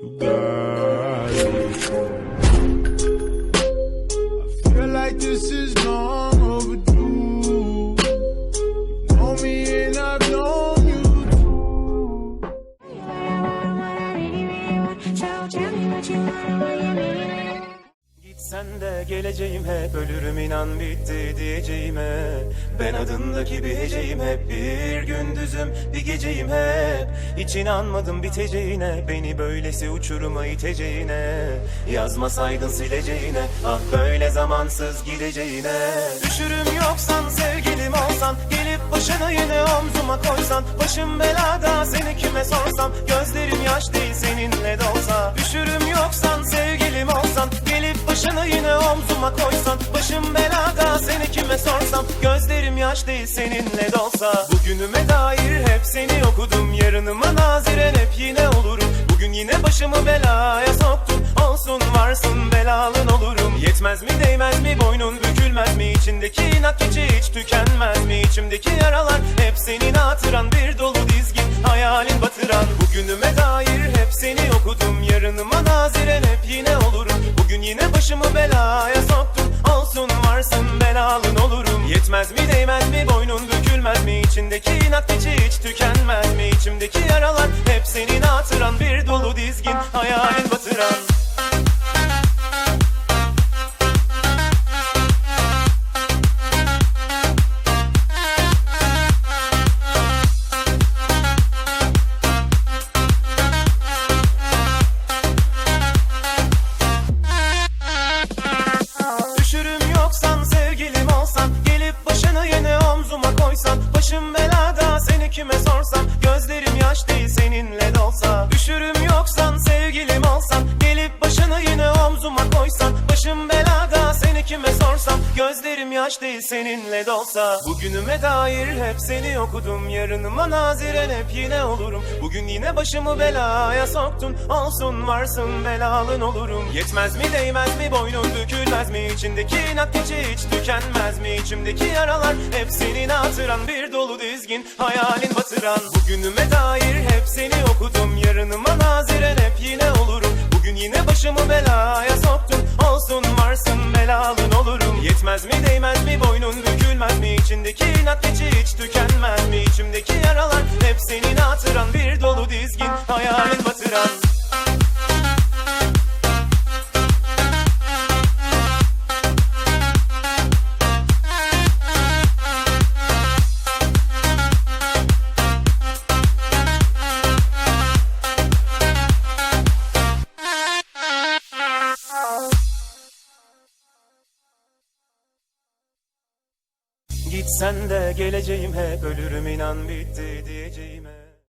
You got it. Gitsen de geleceğim hep ölürüm inan bitti diyeceğime. Ben adındaki bir heceyim hep bir gündüzüm bir geceyim hep. Hiç inanmadım biteceğine beni böylesi uçuruma iteceğine. Yazmasaydın sileceğine ah böyle zamansız gideceğine. Düşürüm yoksan sevgilim olsan gelip başını yine omzuma koysan. Başım belada seni kime sorsam gözlerim yaş değil sorsam gözlerim yaş değil seninle de olsa Bugünüme dair hep seni okudum. Yarınıma naziren hep yine olurum. Bugün yine başımı belaya soktun olsun varsın belalın olurum. Yetmez mi değmez mi boynun bükülmez mi? İçindeki inat keçi hiç tükenmez mi? İçimdeki yaralar hep senin hatıran. Bir dolu dizgin hayalin batıran. Bugünüme dair hep seni okudum. Yarınıma naziren hep yine olurum. Bugün yine başımı belaya soktun olsun varsın belalın olurum. Yetmez mi değmez mi boynun bükülmez mi? İçindeki inat keçi hiç tükenmez mi? İçimdeki yaralar hep senin hatıran bir dolu dizgin hayalin batıran Başım belada seni kime sorsam? Gözlerim yaş değil seninle de olsa Düşürüm yoksan sevgilim olsan. Gelip başını yine omzuma koysan. Başım belada seni kime sorsam? Gözlerim yaş değil seninle de olsa Bugünüme dair hep seni okudum. Yarınıma naziren hep yine olurum. Bugün yine başımı belaya soktun. Olsun varsın belalın olurum. Yetmez mi değmez mi boynun bükülmez mi? İçindeki inat keçi hiç tükenmez mi? İçimdeki yaralar hep senin hatıran. Bir dolu dizgin hayalin batıran. Bugünüme dair hep seni okudum. Yarınıma naziren hep yine olurum. Bugün yine başımı belaya soktun olsun varsın belalın olurum. Yetmez mi değmez mi? Boynun bükülmez mi? İçindeki inat keçi hiç tükenmez mi? İçimdeki yaralar hep senin hatıran. Bir dolu dizgin hayalin batıran Gitsen de geleceğim hep ölürüm inan bitti diyeceğime